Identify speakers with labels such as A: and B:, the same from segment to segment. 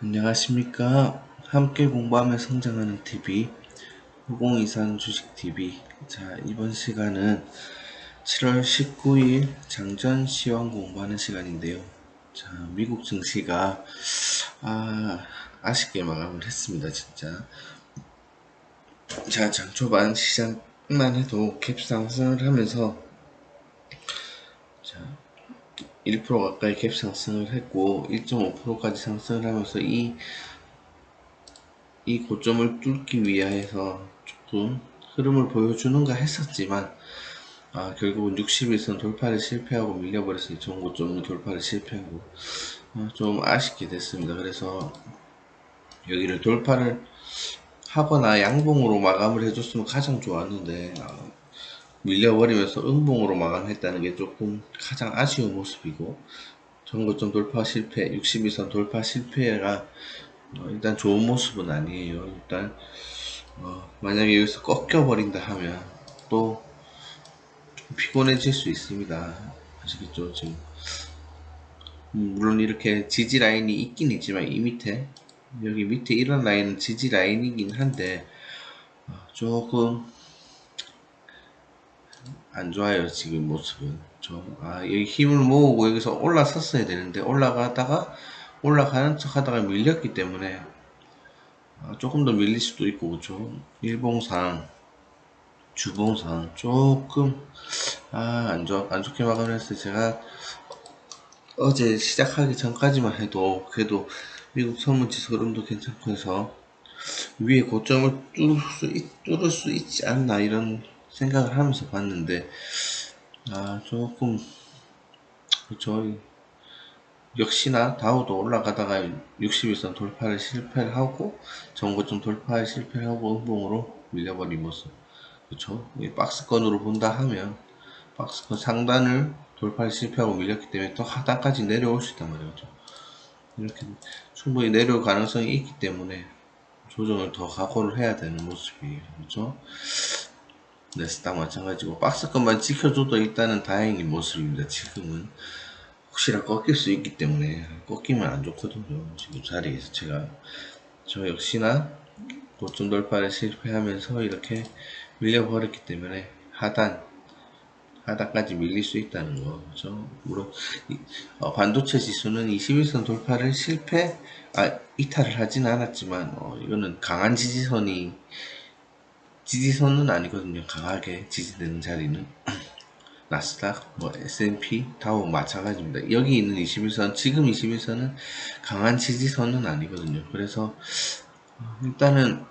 A: 안녕하십니까. 함께 공부하며 성장하는 TV, 9023 주식TV. 자, 이번 시간은 7월 19일 장전 시황 공부하는 시간인데요. 자, 미국 증시가, 아, 아쉽게 마감을 했습니다, 진짜. 자, 장 초반 시작만 해도 캡 상승을 하면서, 자, 1% 가까이 갭 상승을 했고 1.5%까지 상승을 하면서 이, 이 고점을 뚫기 위해서 조금 흐름을 보여주는가 했었지만 아, 결국은 60일선 돌파를 실패하고 좋은 고점을 돌파를 실패하고 아, 좀 아쉽게 됐습니다. 그래서 여기를 돌파를 하거나 양봉으로 마감을 해줬으면 가장 좋았는데 아, 밀려버리면서 음봉으로 마감했다는 게 조금 가장 아쉬운 모습이고 전고점 돌파 실패, 62선 돌파 실패가 어, 일단 좋은 모습은 아니에요. 일단 어, 만약에 여기서 꺾여버린다 하면 또 피곤해질 수 있습니다. 아시겠죠? 지금 음, 물론 이렇게 지지 라인이 있긴 있지만 이 밑에 여기 밑에 이런 라인은 지지 라인이긴 한데 어, 조금 안 좋아요 지금 모습은. 좀 아 여기 힘을 모으고 여기서 올라섰어야 되는데 올라가다가 올라가는 척 하다가 밀렸기 때문에 아, 조금 더 밀릴 수도 있고 그죠? 일봉상 주봉상 조금 아 안 좋, 안 좋게 마감을 했어요. 제가 어제 시작하기 전까지만 해도 그래도 미국 선물지수 흐름도 괜찮고 해서 위에 고점을 뚫을 수, 있, 뚫을 수 있지 않나 이런 생각을 하면서 봤는데 아 조금 그쵸. 역시나 다우도 올라가다가 60일선 돌파를 실패를 하고 전고점 돌파를 실패를 하고 음봉으로 밀려버린 모습. 그쵸. 박스권으로 본다 하면 박스권 상단을 돌파를 실패하고 밀렸기 때문에 또 하단까지 내려올 수 있단 말이죠. 이렇게 충분히 내려올 가능성이 있기 때문에 조정을 더 각오를 해야 되는 모습이에요. 그렇죠 네스닥 마찬가지고 박스권만 지켜줘도 일단은 다행인 모습입니다. 지금은 혹시나 꺾일 수 있기 때문에 꺾이면 안 좋거든요. 지금 자리에서 제가 저 역시나 고점 돌파를 실패하면서 이렇게 밀려버렸기 때문에 하단 하단까지 밀릴 수 있다는 거 그렇죠? 물론 어, 반도체 지수는 21선 돌파를 실패 아 이탈을 하진 않았지만 어, 이거는 강한 지지선이 지지선은 아니거든요. 강하게 지지되는 자리는 나스닥, 뭐 S&P, 다우 마찬가지입니다. 여기 있는 21선, 지금 21선은 강한 지지선은 아니거든요. 그래서 어, 일단은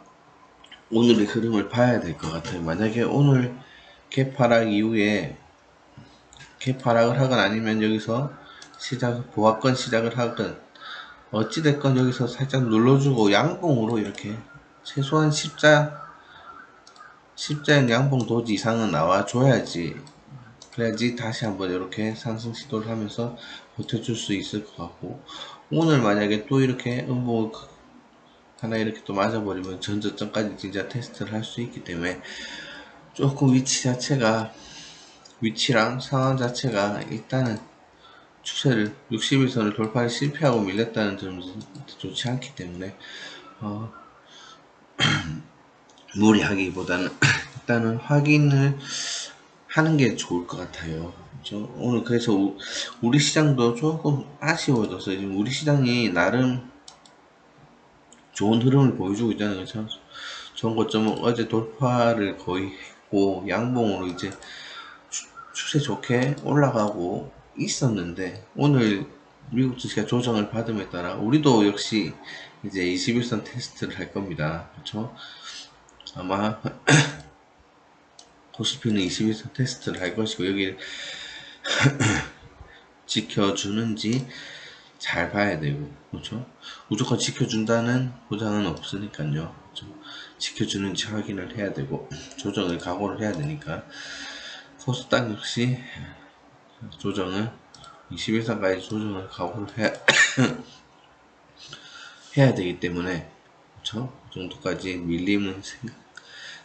A: 오늘의 흐름을 봐야 될 것 같아요. 만약에 오늘 개파락 이후에 개파락을 하건 아니면 여기서 시작, 보합권 시작을 하건 어찌됐건 여기서 살짝 눌러주고 양봉으로 이렇게 최소한 십자 십자인 양봉 도지 이상은 나와줘야지. 그래야지 다시 한번 이렇게 상승 시도를 하면서 버텨줄 수 있을 것 같고 오늘 만약에 또 이렇게 음봉을 하나 이렇게 또 맞아버리면 전저점까지 진짜 테스트를 할 수 있기 때문에 조금 위치 자체가 위치랑 상황 자체가 일단은 추세를 60일선을 돌파를 실패하고 밀렸다는 점도 좋지 않기 때문에 어 무리하기보다는 일단은 확인을 하는 게 좋을 것 같아요. 저 오늘 그래서 우리 시장도 조금 아쉬워졌어요. 지금 우리 시장이 나름 좋은 흐름을 보여주고 있잖아요. 그렇죠? 것점은 어제 돌파를 거의 했고 양봉으로 이제 추세 좋게 올라가고 있었는데 오늘 미국 증시가 조정을 받음에 따라 우리도 역시 이제 21선 테스트를 할 겁니다. 그렇죠? 아마 코스피는 21선 테스트를 할 것이고 여기를 지켜주는지 잘 봐야 되고 그렇죠? 무조건 지켜준다는 보장은 없으니까요. 그렇죠? 지켜주는지 확인을 해야 되고 조정을 각오를 해야 되니까 코스닥 역시 조정을 21선까지 조정을 각오를 해야, 해야 되기 때문에 그렇죠? 그 정도까지 밀림은 생각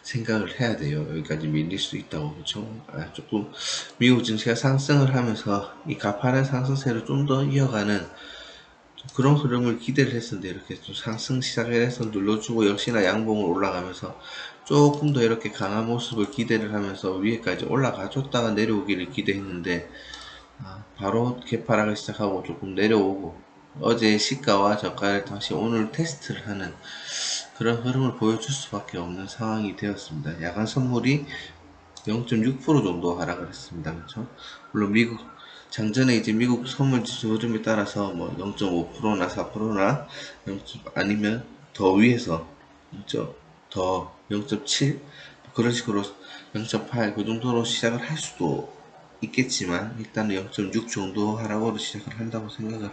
A: 생각을 해야 돼요. 여기까지 밀릴 수 있다고 그렇죠? 아, 조금 미국 증시가 상승을 하면서 이 가파른 상승세를 좀 더 이어가는 그런 흐름을 기대를 했었는데 이렇게 좀 상승 시작을 해서 눌러주고 역시나 양봉을 올라가면서 조금 더 이렇게 강한 모습을 기대를 하면서 위에까지 올라가 줬다가 내려오기를 기대했는데 아, 바로 개파락을 시작하고 조금 내려오고 어제 시가와 저가를 다시 오늘 테스트를 하는 그런 흐름을 보여줄 수밖에 없는 상황이 되었습니다. 야간 선물이 0.6% 정도 하락을 했습니다. 그렇죠? 물론 미국 장전에 이제 미국 선물 지수 흐름에 따라서 뭐 0.5%나 4%나 0. 아니면 더 위에서 0. 더 0.7 그런 식으로 0.8그 정도로 시작을 할 수도 있겠지만 일단은 0.6 정도 하락으로 시작을 한다고 생각을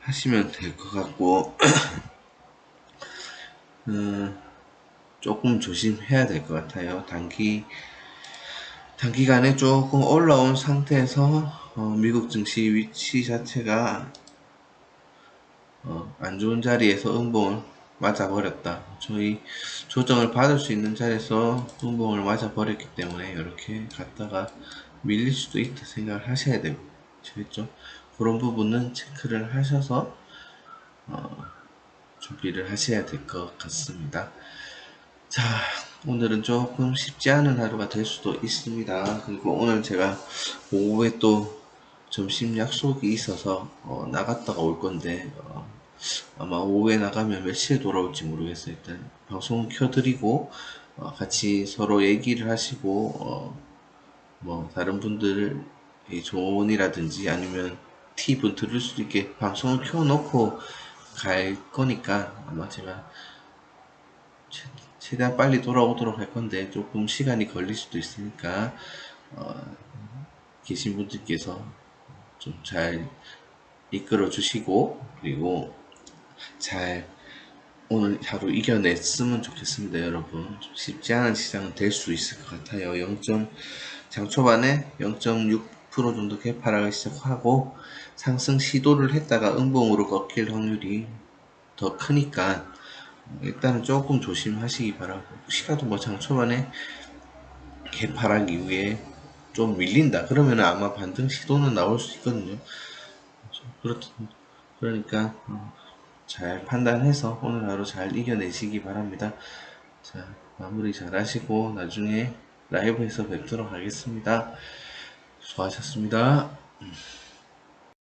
A: 하시면 될 것 같고 음, 조금 조심해야 될 것 같아요. 단기 단기간에 조금 올라온 상태에서 어, 미국 증시 위치 자체가 어, 안 좋은 자리에서 음봉을 맞아버렸다. 저희 조정을 받을 수 있는 자리에서 음봉을 맞아버렸기 때문에 이렇게 갔다가 밀릴 수도 있다 생각을 하셔야 되고, 그렇죠? 그런 부분은 체크를 하셔서 어, 준비를 하셔야 될 것 같습니다. 자, 오늘은 조금 쉽지 않은 하루가 될 수도 있습니다. 그리고 오늘 제가 오후에 또 점심 약속이 있어서 어, 나갔다가 올 건데 어, 아마 오후에 나가면 몇 시에 돌아올지 모르겠어요. 일단 방송 켜드리고 어, 같이 서로 얘기를 하시고 어, 뭐 다른 분들 조언이라든지 아니면 팁을 들을 수 있게 방송을 켜놓고 갈 거니까 아마 제가 최- 최대한 빨리 돌아오도록 할 건데 조금 시간이 걸릴 수도 있으니까 어, 계신 분들께서 좀 잘 이끌어 주시고 그리고 잘 오늘 하루 이겨냈으면 좋겠습니다 여러분 좀 쉽지 않은 시장은 될 수 있을 것 같아요 0. 장 초반에 0.6% 정도 개파락을 시작하고 상승 시도를 했다가 음봉으로 꺾일 확률이 더 크니까 일단은 조금 조심하시기 바라고. 시가도 뭐 장 초반에 개파락 이후에 좀 밀린다. 그러면 아마 반등 시도는 나올 수 있거든요. 그렇다 그러니까 어, 잘 판단해서 오늘 하루 잘 이겨내시기 바랍니다. 자 마무리 잘 하시고 나중에 라이브에서 뵙도록 하겠습니다 수고하셨습니다